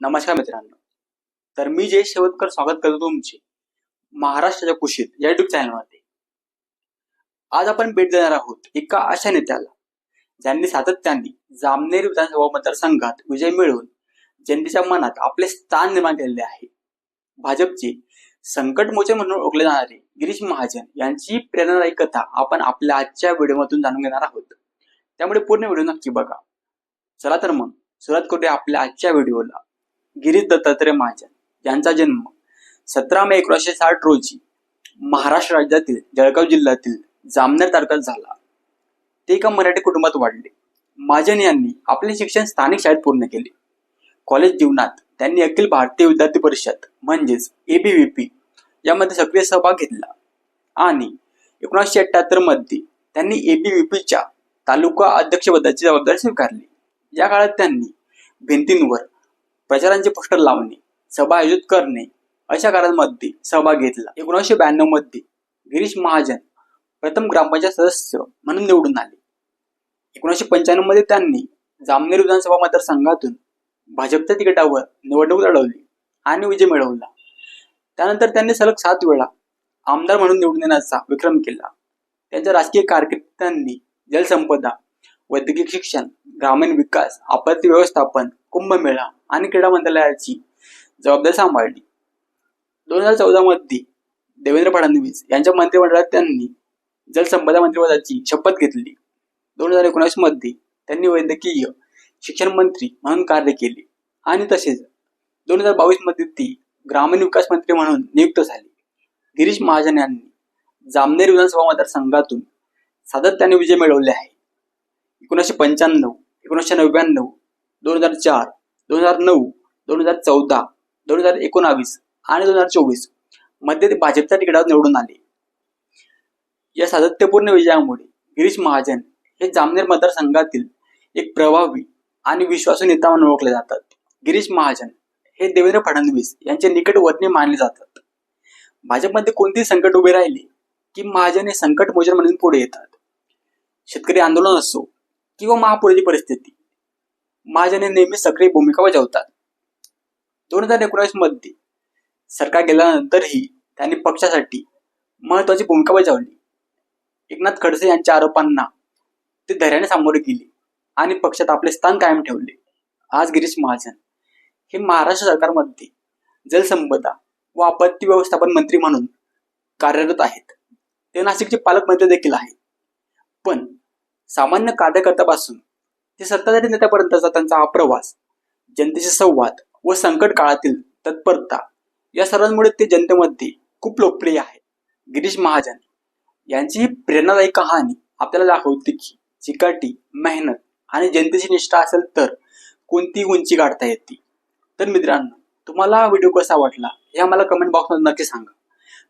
नमस्कार मित्रांनो. तर मी जय शेवतकर स्वागत करतो तुमचे महाराष्ट्राच्या कुशीत या युट्यूब चॅनलमध्ये आज आपण भेट देणार आहोत एका अशा नेत्याला ज्यांनी सातत्याने जामनेर विधानसभा मतदारसंघात विजय मिळवून जनतेच्या मनात आपले स्थान निर्माण केलेले आहे. भाजपचे संकट मोचे म्हणून ओळखले जाणारे गिरीश महाजन यांची प्रेरणादायी कथा आपण आपल्या आजच्या व्हिडिओमधून जाणून घेणार आहोत. त्यामुळे पूर्ण व्हिडिओ नक्की बघा. चला तर मग सुरुवात करूया आपल्या आजच्या व्हिडिओला. गिरीश दत्तात्रय महाजन यांचा जन्म सतरा मे एकोणीसशे साठ रोजी महाराष्ट्र राज्यातील जळगाव जिल्ह्यातील जामनेर तालुक्यात झाला. ते एका मराठी कुटुंबात वाढले. महाजन यांनी आपले शिक्षण स्थानिक शाळेत पूर्ण केले. कॉलेज जीवनात त्यांनी अखिल भारतीय विद्यार्थी परिषद म्हणजेच एबीव्हीपी यामध्ये सक्रिय सहभाग घेतला. आणि एकोणीसशे अठ्ठ्याहत्तरमध्ये त्यांनी एबीव्हीपीच्या तालुका अध्यक्षपदाची जबाबदारी स्वीकारली. या काळात त्यांनी भिंतींवर प्रचारांचे पोस्टर लावणे सभा आयोजित करणे अशा कार्यांमध्ये सहभाग घेतला. एकोणीसशे ब्याण्णवमध्ये गिरीश महाजन प्रथम ग्रामपंचायत सदस्य म्हणून निवडून आले. एकोणीसशे पंच्याण्णवमध्ये त्यांनी जामनेर विधानसभा मतदारसंघातून भाजपच्या तिकिटावर निवडणूक लढवली आणि विजय मिळवला. त्यानंतर त्यांनी सलग सात वेळा आमदार म्हणून निवडून येण्याचा विक्रम केला. त्यांच्या राजकीय कारकिर्दीत त्यांनी जलसंपदा वैद्यकीय शिक्षण ग्रामीण विकास आपत्ती व्यवस्थापन कुंभमेळा आणि क्रीडा मंत्रालयाची जबाबदारी सांभाळली. दोन हजार चौदा मध्ये देवेंद्र फडणवीस यांच्या मंत्रिमंडळात त्यांनी जलसंपदा मंत्रिपदाची शपथ घेतली. दोन हजार एकोणीसमध्ये त्यांनी वैद्यकीय शिक्षण मंत्री म्हणून कार्य केले आणि तसेच दोन हजार बावीसमध्ये ती ग्रामीण विकास मंत्री म्हणून नियुक्त झाली. गिरीश महाजन यांनी जामनेर विधानसभा मतदारसंघातून सातत्याने विजय मिळवले आहे. एकोणीसशे पंच्याण्णव एकोणीसशे नव्याण्णव दोन हजार चार दोन हजार नऊ दोन हजार चौदा दोन हजार एकोणावीस आणि दोन हजार चोवीसमध्ये ते भाजपच्या तिकिटावर निवडून आले. या सातत्यपूर्ण विजयामुळे गिरीश महाजन हे जामनेर मतदारसंघातील एक प्रभावी आणि विश्वासू नेता म्हणून ओळखले जातात. गिरीश महाजन हे देवेंद्र फडणवीस यांचे निकटवर्तीय मानले जातात. भाजपमध्ये कोणतेही संकट उभे राहिले की महाजन हे संकट मोजन म्हणून पुढे येतात. शेतकरी आंदोलन असो किंवा महापुराची परिस्थिती महाजन हे नेहमी सक्रिय भूमिका बजावतात. दोन हजार एकोणीसमध्ये सरकार गेल्यानंतरही त्यांनी पक्षासाठी महत्वाची भूमिका बजावली. एकनाथ खडसे यांच्या आरोपांना ते धैर्याने सामोरे गेले आणि पक्षात आपले स्थान कायम ठेवले. आज गिरीश महाजन हे महाराष्ट्र सरकारमध्ये जलसंपदा व आपत्ती व्यवस्थापन मंत्री म्हणून कार्यरत आहेत. ते नाशिकचे पालकमंत्री देखील आहेत. पण सामान्य कार्यकर्त्यापासून ते सत्ताधारी नेत्यापर्यंतचा त्यांचा हा प्रवास जनतेशी संवाद व संकट काळातील तत्परता या सर्वांमुळे ते जनतेमध्ये खूप लोकप्रिय आहे. गिरीश महाजन यांची ही प्रेरणादायी कहाणी आपल्याला दाखवते की चिकाटी मेहनत आणि जनतेची निष्ठा असेल तर कोणती उंची गाठता येते. तर मित्रांनो तुम्हाला व्हिडिओ कसा वाटला हे आम्हाला कमेंट बॉक्समध्ये नक्की सांगा.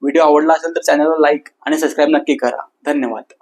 व्हिडिओ आवडला असेल तर चॅनलला लाईक आणि सबस्क्राईब नक्की करा. धन्यवाद.